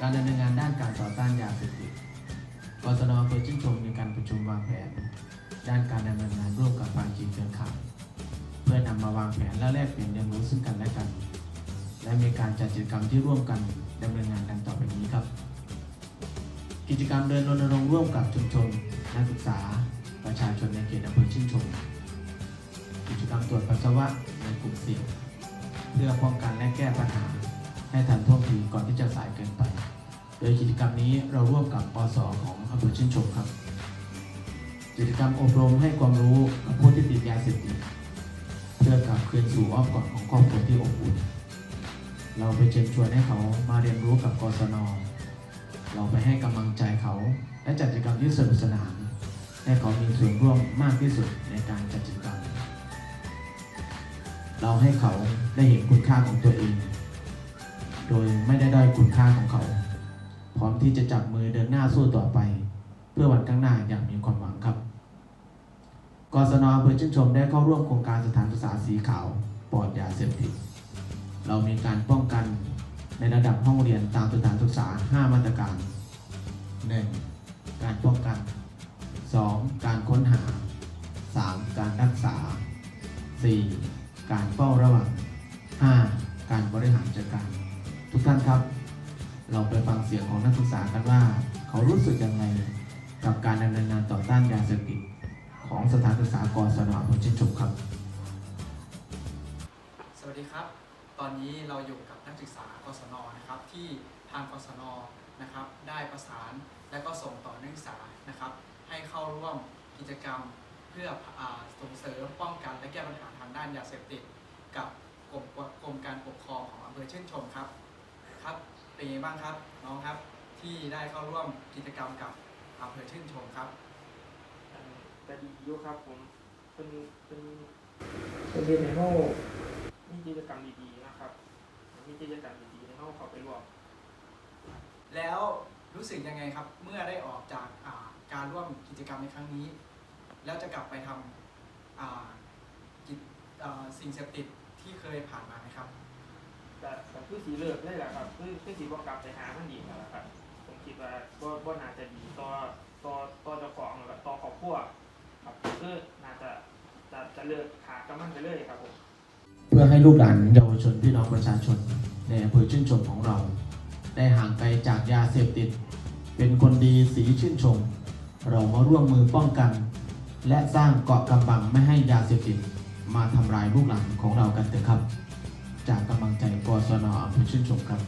การดำเนินงานด้านการต่อต้านยาเสพติดกศนอำเภอชื่นชมมีการประชุมวางแผน ด้านการดำเนินงานร่วมกับภาคีเครือข่ายเพื่อนำมาวางแผนและแลกเปลี่ยนเรียนรู้ซึ่งกันและกัน และมีการจัดกิจกรรมที่ร่วมกันดำเนินงานดังต่อไปนี้ครับ กิจกรรมเดินรณรงค์ร่วมกับชุมชนนักศึกษา ประชาชนในเขตอำเภอชื่นชม กิจกรรมตรวจปัสสาวะในกลุ่มเสี่ยงเพื่อป้องกันและแก้ปัญหาให้ทันท่วงทีก่อนที่จะ โดยกิจกรรมนี้เราร่วมกับปสของอำเภอชื่นชมครับ กิจกรรมอบรมให้ความรู้กับผู้ที่ติดยาเสพติดเพื่อกลับคืนสู่อ้อมกอดของครอบครัวที่อบอุ่น เราไปเชิญชวนให้เขามาเรียนรู้กับกศน เราไปให้กำลังใจเขาและจัดกิจกรรมที่สนุกสนาน ให้เขามีส่วนร่วมมากที่สุดในการจัดกิจกรรม เราให้เขาได้เห็นคุณค่าของตัวเอง โดยไม่ได้ด้อยคุณค่าของเขา ร้อมที่จะจับมือเดินหน้าสู้ต่อไป เพื่อวันข้างหน้าอย่างมีความหวังครับกศนอำเภอชื่นชมได้เข้าร่วมโครงการสถานศึกษาสีขาวปลอดยาเสพติด เรามีการป้องกันในระดับห้องเรียนตามสถานศึกษา 5 มาตรการ 1. การป้องกัน 2. การค้นหา 3. การรักษา 4. การเฝ้าระวัง 5. การบริหารจัดการ ทุกท่านครับ เราไปฟังเสียงของนักศึกษากันว่า เขารู้สึกยังไงกับการดำเนินงานต่อต้านยาเสพติดของสถานศึกษากศนอำเชื่นชมครับ สวัสดีครับ ตอนนี้เราอยู่กับนักศึกษากศนนะครับ ที่ทางกศนนะครับ ได้ประสานและก็ส่งต่อนักศึกษานะครับ ให้เข้าร่วมกิจกรรมเพื่ออส่งเสริมป้องกันและแก้ปัญหาทางด้านยาเสพติดกับ เป็นยังไงบ้างครับน้องครับที่ได้เข้าร่วมกิจกรรมกับอำเภอชื่นชมครับอันก็ดีอยู่ครับผมเป็นเป็นเป็นเรียนในห้องมีกิจกรรมดีๆนะครับมีกิจกรรมดีๆในห้องเขาไปรวมแล้วรู้สึกยังไงครับ เมื่อได้ออกจากอ่าการร่วมกิจกรรมในครั้งนี้ แล้วจะกลับไปทำอ่ากิจอ่าสิ่งเสพติดที่เคยผ่านมาไหมครับ แต่แต่คือสีเลือกได้แหละครับ คือคือสีบอกกลับไปหามันดีกแล้วล่ะครับ ผมคิดว่าบ่บ่น่าจะดีต่อต่อต่อเจ้าของหรือว่าต่อครอบครัวครับคือน่าจะจะจะเลิกขาดกับมันไปเลยครับผม เพื่อให้ลูกหลานเยาวชนพี่น้องประชาชนในอำเภอชื่นชมของเรา ได้ห่างไกลจากยาเสพติด เป็นคนดีสีชื่นชม เรามาร่วมมือป้องกัน และสร้างเกาะกำบังไม่ให้ยาเสพติด มาทำลายลูกหลานของเรากันเถอะครับ จากกำลังใจกสนอำเภอชื่นชมครับ